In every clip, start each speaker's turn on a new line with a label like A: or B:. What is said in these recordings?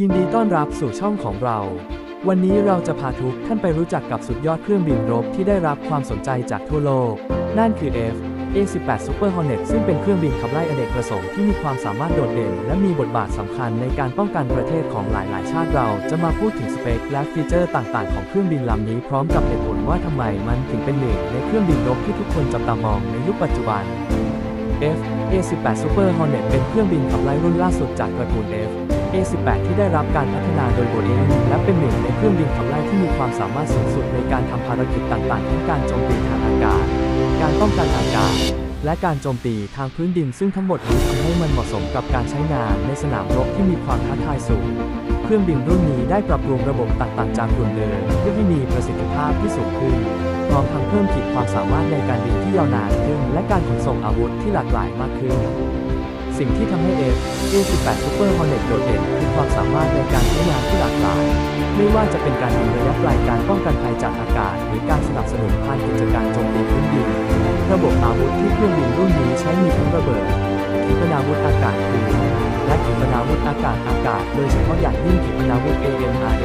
A: ยินดีต้อนรับสู่ช่องของเรา วันนี้เราจะพาทุกท่านไปรู้จักกับสุดยอดเครื่องบินรบที่ได้รับความสนใจจากทั่วโลก นั่นคือ F A18 Super Hornet ซึ่งเป็นเครื่องบินขับไล่อเนกประสงค์ที่มีความสามารถโดดเด่น และมีบทบาทสำคัญในการป้องกันประเทศของหลายๆ ชาติเราจะมาพูดถึงสเปคและฟีเจอร์ต่างๆ ของเครื่องบินลำนี้พร้อมกับเหตุผลว่าทำไมมันถึงเป็นหนึ่งในเครื่องบินรบที่ทุกคนจับตามองในยุคปัจจุบัน F A18 Super Hornet เป็นเครื่องบินขับไล่รุ่นล่าสุดจากตระกูล F A18 ที่ได้รับการพัฒนาโดย Boeing และเป็นหนึ่งในเครื่องบินขับไล่ที่มีความสามารถสูงสุดในการทำภารกิจต่างๆทั้งการโจมตีทางอากาศ การป้องกันอากาศ และการโจมตีทางพื้นดิน ซึ่งทั้งหมดนี้ทำให้มันเหมาะสมกับการใช้งานในสนามรบที่มีความท้าทายสูง เครื่องบินรุ่นนี้ได้ปรับปรุงระบบต่างๆ จากรุ่นเดิมเพื่อให้มีประสิทธิภาพที่สูงขึ้นพร้อมทั้งเพิ่มขีดความสามารถในการบินที่ยาวนานขึ้น และการขนส่งอาวุธที่หลากหลายมากขึ้น สิ่งที่ทำให้ F A18 Super Hornet โดดเด่นคือความสามารถในการใช้งานที่หลากหลาย ไม่ว่าจะเป็นการบินระยะไกลการป้องกันภัยจากอากาศ หรือการสนับสนุนภายกิจการโจมตีพื้นดิน ระบบอาวุธที่เครื่องบินรุ่นนี้ใช้มีทั้งระเบิดขีปนาวุธอากาศพื้นและขีปนาวุธอากาศอากาศ โดยเฉพาะอย่างยิ่งขีปนาวุธ AMRAAM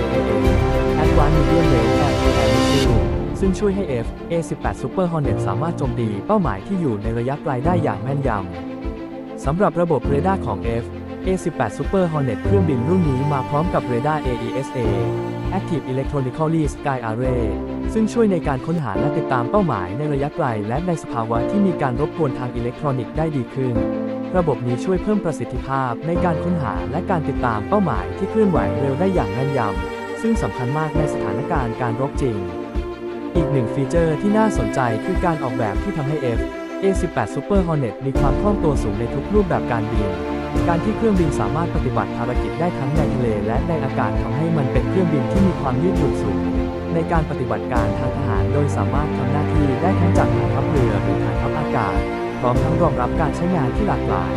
A: Advanced Medium Range Air Missile ซึ่งช่วยให้ F A18 Super Hornet สามารถโจมตีเป้าหมายที่อยู่ในระยะไกลได้อย่างแม่นยำ สำหรับระบบเรดาร์ของ F A18 Super Hornet เครื่องบินรุ่นนี้มาพร้อมกับเรดาร์ AESA Active Electronically Sky Array ซึ่งช่วยในการค้นหาและติดตามเป้าหมายในระยะไกล และในสภาวะที่มีการรบกวนทางอิเล็กทรอนิกส์ได้ดีขึ้น ระบบนี้ช่วยเพิ่มประสิทธิภาพในการค้นหาและการติดตามเป้าหมายที่เคลื่อนไหวเร็วได้อย่างแม่นยำ ซึ่งสำคัญมากในสถานการณ์การรบจริง อีกหนึ่งฟีเจอร์ที่น่าสนใจคือการออกแบบที่ทำให้ F A18 Super Hornet มีความคล่องตัวสูงในทุกรูปแบบการบิน การที่เครื่องบินสามารถปฏิบัติภารกิจได้ทั้งในทะเลและในอากาศทำให้มันเป็นเครื่องบินที่มีความยืดหยุ่นสูง ในการปฏิบัติการทางทหารโดยสามารถทำหน้าที่ได้ทั้งจากฐานทัพเรือหรือฐานทัพอากาศ พร้อมทั้งรองรับการใช้งานที่หลากหลาย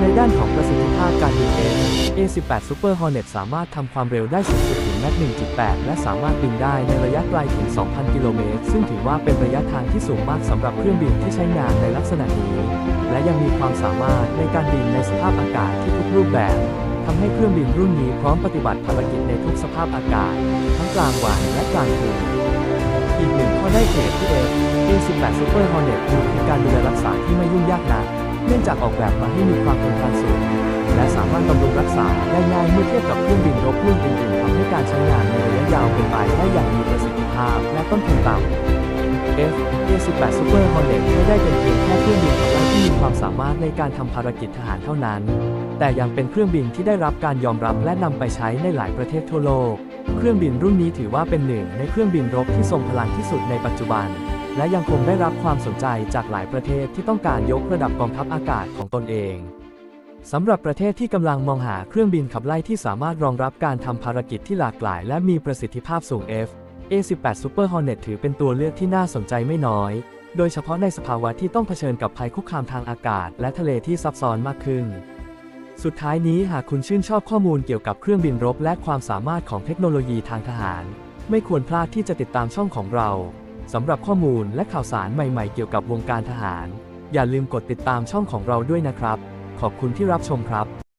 A: ในด้านของประสิทธิภาพการบิน F A18 Super Hornet สามารถทำความเร็วได้สูงสุดถึงแมค1.8 และสามารถบินได้ในระยะไกลถึง 2,000 กิโลเมตร ซึ่งถือว่าเป็นระยะทางที่สูงมากสำหรับเครื่องบินที่ใช้งานในลักษณะนี้ และยังมีความสามารถในการบินในสภาพอากาศที่ทุกรูปแบบทำให้เครื่องบินรุ่นนี้พร้อมปฏิบัติภารกิจในทุกสภาพอากาศ ทั้งกลางวันและกลางคืน นึ่งข้อได้เปรียบที่ F A18 Super Hornet มีการดูแลรักษาที่ไม่ยุ่งยากนัก เนื่องจากออกแบบมาให้มีความทนทานสูง และสามารถบำรุงรักษาได้ง่ายเมื่อเทียบกับเครื่องบินรบรุ่นอื่นๆทำให้การใช้งานในระยะยาวเป็นไปได้อย่างมีประสิทธิภาพและต้นทุนต่ำ F A18 Super Hornet ไม่ได้เป็นเพียงแค่เครื่องบินขับไล่ที่มีความสามารถในการทำภารกิจทหารเท่านั้น แต่ยังเป็นเครื่องบินที่ได้รับการยอมรับและนำไปใช้ในหลายประเทศทั่วโลก เครื่องบินรุ่นนี้ถือว่าเป็นหนึ่งในเครื่องบินรบที่ทรงพลังที่สุดในปัจจุบัน และยังคงได้รับความสนใจจากหลายประเทศที่ต้องการยกระดับกองทัพอากาศของตนเองสำหรับประเทศที่กำลังมองหาเครื่องบินขับไล่ที่สามารถรองรับการทำภารกิจที่หลากหลาย และมีประสิทธิภาพสูง F A18 Super Hornet ถือเป็นตัวเลือกที่น่าสนใจไม่น้อย โดยเฉพาะในสภาวะที่ต้องเผชิญกับภัยคุกคามทางอากาศ และทะเลที่ซับซ้อนมากขึ้น สุดท้ายนี้หากคุณชื่นชอบข้อมูลเกี่ยวกับเครื่องบินรบและความสามารถของเทคโนโลยีทางทหาร ไม่ควรพลาดที่จะติดตามช่องของเรา สำหรับข้อมูลและข่าวสารใหม่ๆเกี่ยวกับวงการทหาร อย่าลืมกดติดตามช่องของเราด้วยนะครับ ขอบคุณที่รับชมครับ